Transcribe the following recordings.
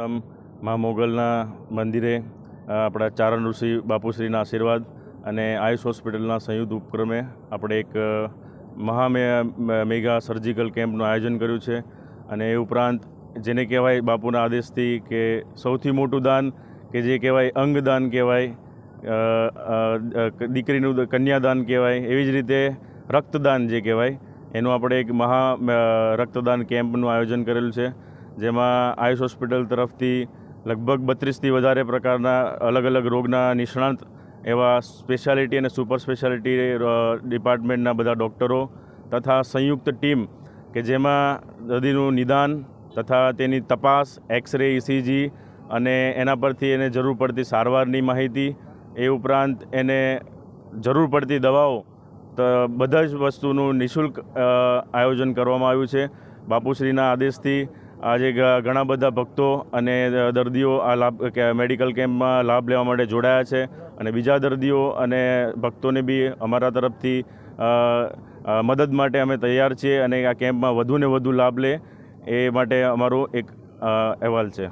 પ્રથમ મા મોગલના મંદિરે આપણા ચારણ ઋષિ બાપુશ્રીના આશીર્વાદ અને આયુષ હોસ્પિટલના સંયુક્ત ઉપક્રમે આપણે એક મહા મેગા સર્જિકલ કેમ્પનું આયોજન કર્યું છે અને એ ઉપરાંત જેને કહેવાય બાપુના આદેશથી કે સૌથી મોટું દાન કે જે કહેવાય અંગદાન કહેવાય દીકરીનું કન્યાદાન કહેવાય, એવી જ રીતે રક્તદાન જે કહેવાય, એનું આપણે એક મહા રક્તદાન કેમ્પનું આયોજન કરેલું છે. જેમાં આયુષ હોસ્પિટલ તરફથી લગભગ બત્રીસથી વધારે પ્રકારના અલગ અલગ રોગના નિષ્ણાંત એવા સ્પેશિયાલિટી અને સુપર સ્પેશિયાલિટી ડિપાર્ટમેન્ટના બધા ડૉક્ટરો તથા સંયુક્ત ટીમ કે જેમાં દર્દીનું નિદાન તથા તેની તપાસ એક્સરે ઇસીજી અને એના પરથી એને જરૂર પડતી સારવારની માહિતી એ ઉપરાંત એને જરૂર પડતી દવાઓ તો, બધા જ વસ્તુનું નિઃશુલ્ક આયોજન કરવામાં આવ્યું છે. બાપુશ્રીના આદેશથી આજે ઘણા બધા ભક્તો અને દર્દીઓ આ લાભ મેડિકલ કેમ્પમાં લાભ લેવા માટે જોડાયા છે અને બીજા દર્દીઓ અને ભક્તોને બી અમારા તરફથી મદદ માટે અમે તૈયાર છીએ અને આ કેમ્પમાં વધુને વધુ લાભ લે એ માટે અમારો એક અહેવાલ છે.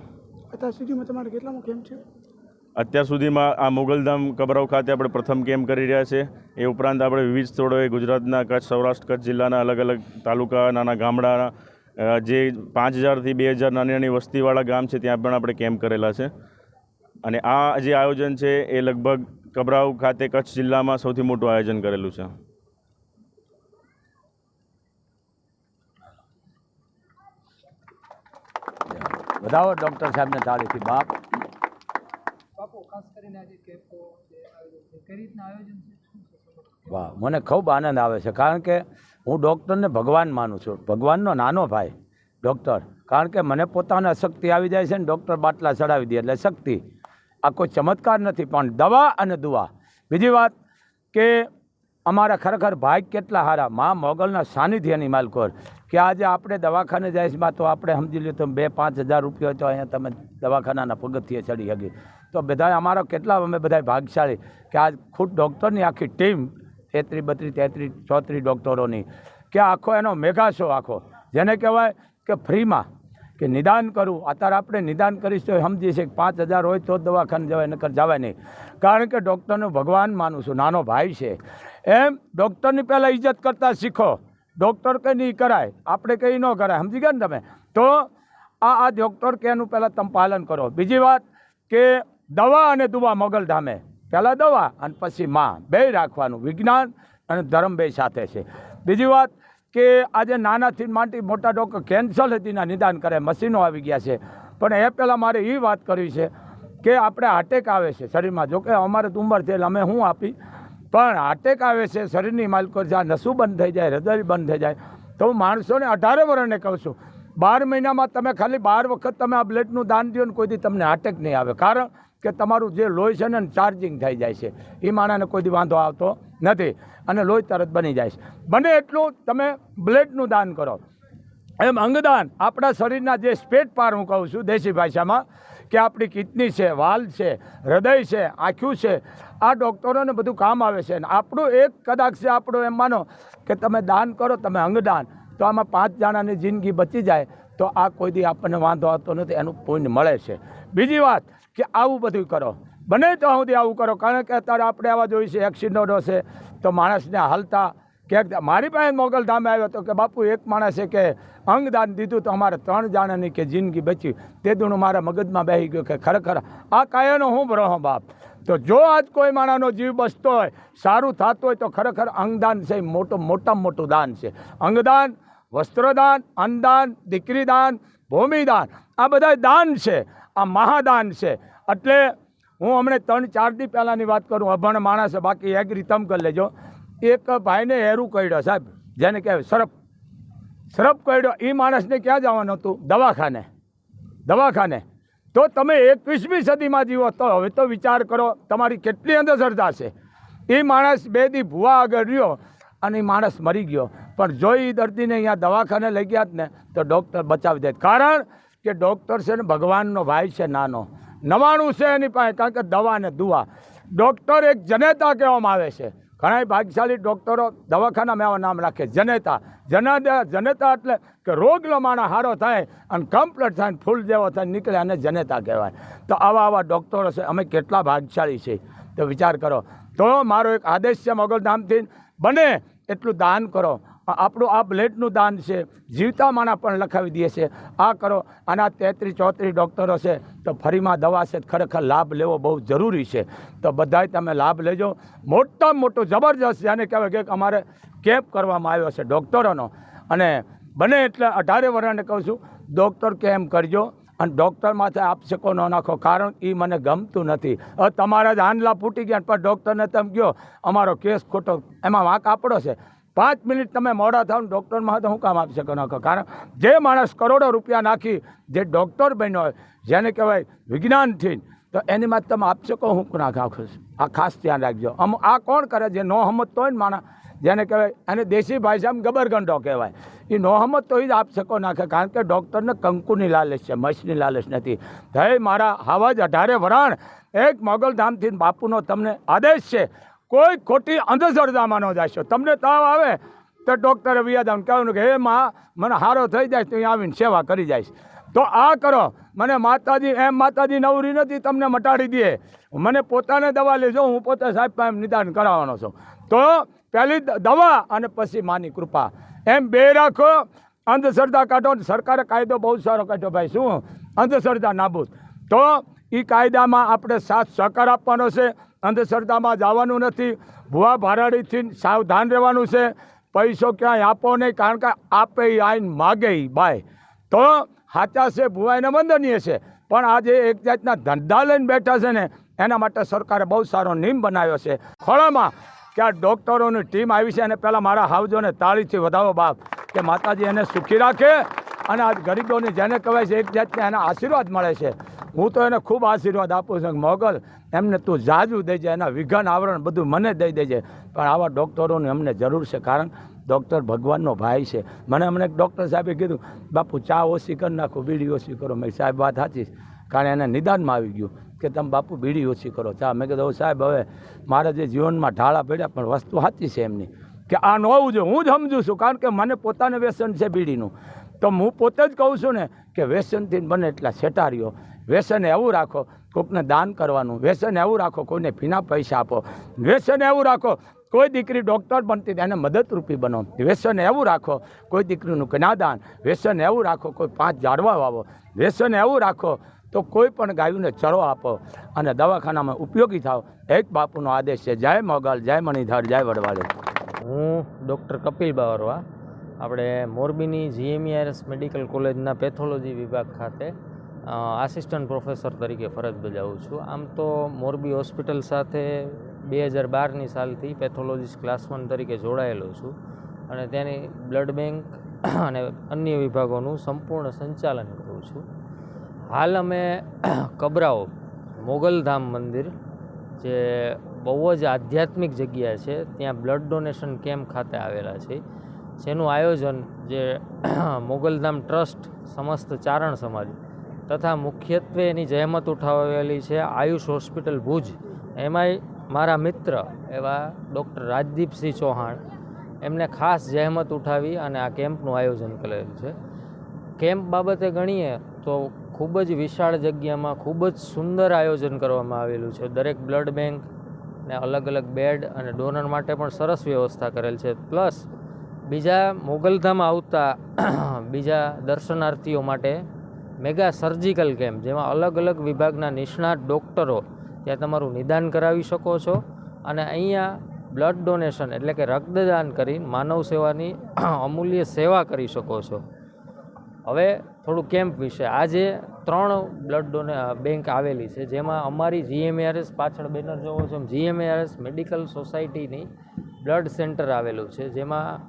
અત્યાર સુધીમાં તમારે કેટલામો કેમ્પ છે? અત્યાર સુધીમાં આ મોગલધામ કબરાવ ખાતે આપણે પ્રથમ કેમ્પ કરી રહ્યા છે. એ ઉપરાંત આપણે વિવિધ સ્થળોએ ગુજરાતના કચ્છ સૌરાષ્ટ્ર કચ્છ જિલ્લાના અલગ અલગ તાલુકા નાના ગામડાના જે પાંચ હજારથી બે હજાર નાની નાની વસ્તીવાળા ગામ છે ત્યાં પણ આપણે કેમ્પ કરેલા છે. અને આ જે આયોજન છે એ લગભગ કબરાઉ ખાતે કચ્છ જિલ્લામાં સૌથી મોટું આયોજન કરેલું છે. વધાવો ડૉક્ટર સાહેબને તાળીથી બાપ? વાહ મને ખૂબ આનંદ આવે છે કારણ કે હું ડૉક્ટરને ભગવાન માનું છું. ભગવાનનો નાનો ભાઈ, ડૉક્ટર. કારણ કે મને પોતાને શક્તિ આવી જાય છે ને ડૉક્ટર બાટલા ચડાવી દે એટલે શક્તિ. આ કોઈ ચમત્કાર નથી, પણ દવા અને દુઆ. બીજી વાત કે અમારા ખરેખર ભાઈ કેટલા સારા મા મોગલના સાનિધ્યની માલકોર. કે આજે આપણે દવાખાને છે તો આપણે સમજી લઈએ તો બે પાંચ હજાર રૂપિયા તો અહીંયા તમે દવાખાનાના પગથિયે ચડી શકી તો બધા અમારા કેટલા, અમે બધા ભાગશાળી. કે આજ ખુદ ડૉક્ટરની આખી ટીમ તેત્રીસ બત્રીસ તેત્રીસ ચોત્રીસ ડૉક્ટરોની. કે આખો એનો મેગા શો આખો. જેને કહેવાય કે ફ્રીમાં, કે નિદાન કરવું. અત્યારે આપણે નિદાન કરીશું તો સમજીએ કે પાંચ હજાર હોય તો જ દવાખાને જવાય, નકર જવાય નહીં. કારણ કે ડૉક્ટરનું ભગવાન માનું છું, નાનો ભાઈ છે. એમ ડૉક્ટરની પહેલાં ઇજ્જત કરતાં શીખો. ડૉક્ટર કંઈ નહીં કરાય, આપણે કંઈ ન કરાય. સમજી ગયા ને તમે? તો આ આ ડૉક્ટર કે એનું પહેલાં તમે પાલન કરો. બીજી વાત કે દવા અને દુવા મોગલધામે પહેલાં દવા અને પછી માં બે રાખવાનું. વિજ્ઞાન અને ધર્મ બે સાથે છે. બીજી વાત કે આજે નાનાથી માંડી મોટા ડોક્ટર કેન્સર હતીના નિદાન કરે, મશીનો આવી ગયા છે. પણ એ પહેલાં મારે એ વાત કરવી છે કે આપણે હાર્ટેક આવે છે શરીરમાં. જોકે અમારે તો ઉંમર થયેલ, અમે શું આપી. પણ હાર્ટેક આવે છે, શરીરની માલકો જ્યાં નસું બંધ થઈ જાય, હૃદય બંધ થઈ જાય. તો હું માણસોને અઢારે વર્ષને કહું છું, બાર મહિનામાં તમે ખાલી બાર વખત તમે આ બ્લડનું દાન દો ને કોઈ દી તમને હાર્ટેક નહીં આવે. કારણ કે તમારું જે લોહી છે ને ચાર્જિંગ થઈ જાય છે. એ માણસને કોઈ વાંધો આવતો નથી. અને લોહી તરત બની જાય છે. બને એટલું તમે બ્લડનું દાન કરો. એમ અંગદાન આપણા શરીરના જે સ્પેટ પાર હું કહું છું દેશી ભાષામાં, કે આપણી કિડની છે, વાલ છે, હૃદય છે આંખ્યું છે, આ ડૉક્ટરોને બધું કામ આવે છે. અને આપણું એક કદાચ છે, આપણું એમ માનો કે તમે દાન કરો, તમે અંગદાન. તો આમાં પાંચ જણાની જિંદગી બચી જાય. તો આ કોઈ દી આપણને વાંધો આવતો નથી, એનું પુણ્ય મળે છે. બીજી વાત કે આવું બધું કરો. બને તો સુધી આવું કરો. કારણ કે અત્યારે આપણે આવા જોઈએ છે એક્સિડન્ટો છે, તો માણસને હાલતા ક્યાંક મારી પાસે મોગલ ધામે આવ્યો તો કે, બાપુ, એક માણસે કે અંગદાન દીધું તો અમારે ત્રણ જણાની કે જિંદગી બચી. તે દુણું મારા મગજમાં બેસી ગયું કે, ખરેખર, આ કાયાનો હું ભરો બાપ? તો જો આજ કોઈ માણસનો જીવ બચતો હોય, સારું થતું હોય તો ખરેખર અંગદાન છે મોટું, મોટામાં મોટું દાન છે. અંગદાન, વસ્ત્રદાન, અન્નદાન, દીકરીદાન, ભૂમિદાન, આ બધા દાન છે. આ મહાદાન છે. એટલે હું હમણાં ત્રણ, ચાર દી પહેલાંની વાત કરું, અભણ માણસ બાકી એગ્રી તમ કરી લેજો. એક ભાઈને હેરું કર્યો સાહેબ, જેને કહેવાય સરપ. સરપ કર્યો એ માણસને ક્યાં જવાનું હતું? દવાખાને. દવાખાને. તો તમે એકવીસમી સદીમાં જીવો, તો હવે તો વિચાર કરો, તમારી કેટલી અંધશ્રદ્ધા છે. એ માણસ બે દી ભૂવા આગળ રહ્યો અને એ માણસ મરી ગયો. પણ જો એ દર્દીને અહીંયા દવાખાને લઈ ગયા ને, તો ડૉક્ટર બચાવી દે. કારણ કે ડૉક્ટર છે ને ભગવાનનો ભાઈ છે નાનો. નવાણું છે એની પાસે, કારણ કે દવા ને દુઆ. ડૉક્ટર એક જનેતા કહેવામાં આવે છે. ઘણા ભાગ્યશાળી ડૉક્ટરો દવાખાનામાં આવા નામ રાખે. જનેતા. જના જનેતા એટલે કે રોગ લમાણા હારો થાય અને કમ્પ્લીટ થાય ફૂલ જેવો થાય નીકળે અને જનેતા કહેવાય. તો આવા આવા ડૉક્ટરો છે. અમે કેટલા ભાગ્યશાળી છે તો વિચાર કરો. તો મારો એક આદેશ છે મોગલધામથી. બને એટલું દાન કરો. આપણું આ બ્લડનું દાન છે. જીવતા માણા પણ લખાવી દે છે. આ કરો. આના તેત્રીસ ચોત્રીસ ડૉક્ટરો છે, તો ફરીમાં દવા છે, ખરેખર લાભ લેવો બહુ જરૂરી છે. તો બધાય તમે લાભ લેજો. મોટામાં મોટો જબરજસ્ત જેને કહેવાય કે અમારે કેમ્પ કરવામાં આવ્યો છે ડૉક્ટરોનો. અને બને એટલે અઢારે વર્ષને કહું છું, ડૉક્ટર કેમ્પ કરજો. અને ડૉક્ટર માથે આપશકો ન નાખો, કારણ એ મને ગમતું નથી. હવે તમારા જ આંદલા ફૂટી ગયા પણ ડૉક્ટરને તમે કહો અમારો કેસ ખોટો, એમાં વાંક આપણો છે. પાંચ મિનિટ તમે મોડા થાવ ડૉક્ટરમાં તો હું કામ આપી શકો નાખો કારણ જે માણસ કરોડો રૂપિયા નાખી, જે ડૉક્ટર બન્યો હોય, જેને કહેવાય વિજ્ઞાનથી તો એની માટે તમે આપી શકો, હું નાખું છું આ ખાસ ધ્યાન રાખજો. અમ આ કોણ કરે જે નો સમજતો હોય ને માણસ, જેને કહેવાય અને દેશી ભાષામાં ગબરગંડો કહેવાય. એ નો સમજતો હોય જ આપી શકો નાખે કારણ કે ડૉક્ટરને કંકુની લાલચ છે મશની લાલચ નથી. થઈ મારા હાવાજ અઢારે વરાણ, એક મોગલધામથી બાપુનો તમને આદેશ છે. કોઈ ખોટી અંધશ્રદ્ધામાં ન જાશો. તમને તાવ આવે તો ડૉક્ટરે વિયાદામ કહેવાનું કે, હે માં, મને હારો થઈ જાય તો અહીં આવીને સેવા કરી જઈશ. તો આ કરો. મને માતાજી, એમ માતાજી નવરી નથી, તમને મટાડી દે. મને પોતાને દવા લેજો, હું પોતે સાહેબ એમ નિદાન કરાવવાનો છું. તો પહેલી દવા અને પછી માની કૃપા. એમ બે રાખો. અંધશ્રદ્ધા કાઢો સરકારે કાયદો બહુ સારો કાઢ્યો ભાઈ, શું? અંધશ્રદ્ધા નાબૂદ. તો એ કાયદામાં આપણે સાથ સહકાર આપવાનો છે. અંધશ્રદ્ધામાં જવાનું નથી. ભુવા ભારાડીથી સાવધાન રહેવાનું છે. પૈસો ક્યાંય આપો નહીં, કારણ કે આપે આઈને માગે બાય. તો સાચા છે, ભુવા એને વંદનીય છે. પણ આજે એક જાતના ધંધા લઈને બેઠા છે ને, એના માટે સરકારે બહુ સારો નિયમ બનાવ્યો છે. ખોળામાં કે આ ડૉક્ટરોની ટીમ આવી છે અને પહેલાં મારા હાવજોને તાળીથી વધાવો બાપ, કે માતાજી એને સુખી રાખે. અને આ ગરીબોને જેને કહેવાય છે એક જાતને એના આશીર્વાદ મળે છે. હું તો એને ખૂબ આશીર્વાદ આપું છું મોગલ, એમને તું જાજુ દેજે એના વિઘન આવરણ બધું મને દઈ દેજે. પણ આવા ડૉક્ટરોની અમને જરૂર છે કારણ ડૉક્ટર ભગવાનનો ભાઈ છે. મને અમને એક ડૉક્ટર સાહેબે કીધું, બાપુ, ચા ઓછી કરી નાખો, બીડી ઓછી કરો. મેં સાહેબ, વાત સાચી કારણ એને નિદાનમાં આવી ગયું કે તમે બાપુ બીડી ઓછી કરો ચા. મેં કીધું "હવે સાહેબ, હવે મારા જે જીવનમાં ઢાળા પડ્યા પણ વસ્તુ સાચી છે એમની. કે આ ન હોવું હું જ સમજું છું કારણ કે મને પોતાને વ્યસન છે બીડીનું. તો હું પોતે જ કહું છું ને કે વ્યસનથી બને એટલા સેટારીઓ વ્યસન એવું રાખો, કોકને દાન કરવાનું. વ્યસન એવું રાખો, કોઈને ફીના પૈસા આપો. વ્યસન એવું રાખો, કોઈ દીકરી ડૉક્ટર બનતી એને મદદરૂપી બનો. વ્યસન એવું રાખો, કોઈ દીકરીનું કન્યાદાન વ્યસન એવું રાખો, કોઈ પાંચ ઝાડવા વાવો. વ્યસન એવું રાખો તો કોઈ પણ ગાયોને ચરો આપો અને દવાખાનામાં ઉપયોગી થાવ એક બાપુનો આદેશ છે, જય મોગલ, જય મણિધર, જય વડવાળી. હું ડૉક્ટર કપિલ બાવરવા. આપણે મોરબીની જીએમઈઆરએસ મેડિકલ કોલેજના પેથોલોજી વિભાગ ખાતે આસિસ્ટન્ટ પ્રોફેસર તરીકે ફરજ બજાવું છું. આમ તો મોરબી હોસ્પિટલ સાથે બે હજાર બારની સાલથી પેથોલોજીસ્ટ ક્લાસ વન તરીકે જોડાયેલો છું અને ત્યાંની બ્લડ બેંક અને અન્ય વિભાગોનું સંપૂર્ણ સંચાલન કરું છું. હાલ અમે કબરાઓ, મોગલધામ મંદિર, જે બહુ જ આધ્યાત્મિક જગ્યા છે, ત્યાં બ્લડ ડોનેશન કેમ્પ ખાતે આવેલા છે. જેનું આયોજન જે મોગલધામ ટ્રસ્ટ સમસ્ત ચારણ સમાજ તથા મુખ્યત્વે એની જહેમત ઉઠાવેલી છે આયુષ હોસ્પિટલ ભુજ. એમાંય મારા મિત્ર એવા ડૉક્ટર રાજદીપસિંહ ચૌહાણ એમને ખાસ જહેમત ઉઠાવી અને આ કેમ્પનું આયોજન કરેલું છે. કેમ્પ બાબતે ગણીએ તો ખૂબ જ વિશાળ જગ્યામાં ખૂબ જ સુંદર આયોજન કરવામાં આવેલું છે. દરેક બ્લડ બેંક ને અલગ અલગ બેડ અને ડોનર માટે પણ સરસ વ્યવસ્થા કરેલ છે. પ્લસ બીજા મોગલધામ આવતા બીજા દર્શનાર્થીઓ માટે મેગા સર્જિકલ કેમ્પ, જેમાં અલગ અલગ વિભાગના નિષ્ણાત ડૉક્ટરો ત્યાં તમારું નિદાન કરાવી શકો છો. અને અહીંયા બ્લડ ડોનેશન એટલે કે રક્તદાન કરી માનવ સેવાની અમૂલ્ય સેવા કરી શકો છો. હવે થોડું કેમ્પ વિશે. આજે ત્રણ બ્લડ ડોને બેંક આવેલી છે, જેમાં અમારી જીએમએઆરએસ પાછળ બેનર જોવો છો જીએમએઆરએસ મેડિકલ સોસાયટીની બ્લડ સેન્ટર આવેલું છે, જેમાં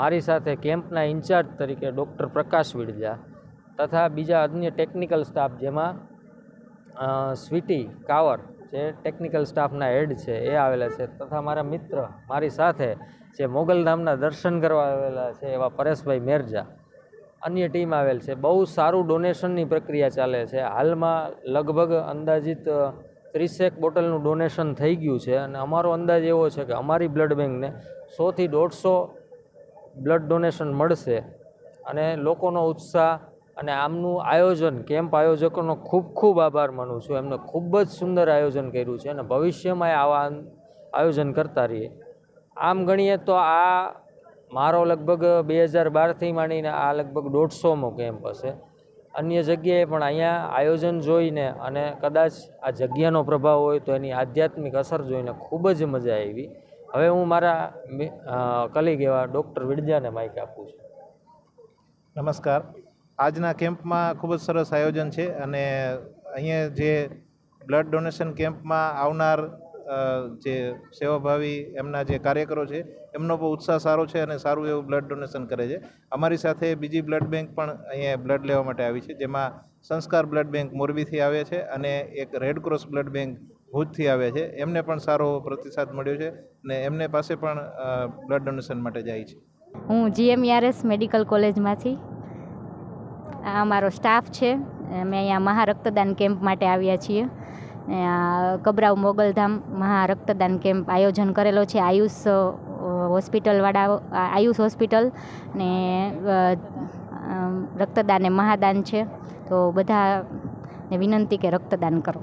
મારી સાથે કેમ્પના ઇન્ચાર્જ તરીકે ડૉક્ટર પ્રકાશ વિડજા તથા બીજા અન્ય ટેકનિકલ સ્ટાફ જેમાં સ્વીટી કાવર જે ટેકનિકલ સ્ટાફના હેડ છે એ આવેલા છે તથા મારા મિત્ર મારી સાથે જે મોગલધામના દર્શન કરવા આવેલા છે એવા પરેશભાઈ મેરજા. અન્ય ટીમ આવેલ છે. બહુ સારું ડોનેશનની પ્રક્રિયા ચાલે છે. હાલમાં લગભગ અંદાજિત ત્રીસેક બોટલનું ડોનેશન થઈ ગયું છે અને અમારો અંદાજ એવો છે કે અમારી બ્લડ બેંકને સોથી દોઢસો બ્લડ ડોનેશન મળશે અને લોકોનો ઉત્સાહ અને આમનું આયોજન, કેમ્પ આયોજકોનો ખૂબ ખૂબ આભાર માનું છું. એમને ખૂબ જ સુંદર આયોજન કર્યું છે અને ભવિષ્યમાં આવા આયોજન કરતા રહીએ. આમ ગણીએ તો આ મારો લગભગ બે હજાર બારથી માંડીને આ લગભગ દોઢસોમો કેમ્પ હશે. અન્ય જગ્યાએ પણ અહીંયા આયોજન જોઈને અને કદાચ આ જગ્યાનો પ્રભાવ હોય તો એની આધ્યાત્મિક અસર જોઈને ખૂબ જ મજા આવી. હવે હું મારા કલીગ એવા ડૉક્ટર વિડજાને માઇક આપું છું. નમસ્કાર. આજના કેમ્પમાં ખૂબ જ સરસ આયોજન છે અને અહીંયા જે બ્લડ ડોનેશન કેમ્પમાં આવનાર જે સેવાભાવી એમના જે કાર્યકરો છે, એમનો બહુ ઉત્સાહ સારો છે અને સારું એવું બ્લડ ડોનેશન કરે છે. અમારી સાથે બીજી બ્લડ બેંક પણ અહીંયા બ્લડ લેવા માટે આવી છે, જેમાં સંસ્કાર બ્લડ બેંક મોરબીથી આવે છે અને એક રેડ ક્રોસ બ્લડ બેંક ભુજથી આવે છે. એમને પણ સારો પ્રતિસાદ મળ્યો છે અને એમને પાસે પણ બ્લડ ડોનેશન માટે જાય છે. હું જીએમઆરએસ મેડિકલ કોલેજમાંથી. આ અમારો સ્ટાફ છે. અમે અહીંયા મહા રક્તદાન કેમ્પ માટે આવ્યા છીએ. કબરાવ મોગલધામ મહા રક્તદાન કેમ્પ આયોજન કરેલો છે. આયુષ હોસ્પિટલવાળા આયુષ હોસ્પિટલ ને રક્તદાન એ મહાદાન છે. તો બધાને વિનંતી કે રક્તદાન કરો.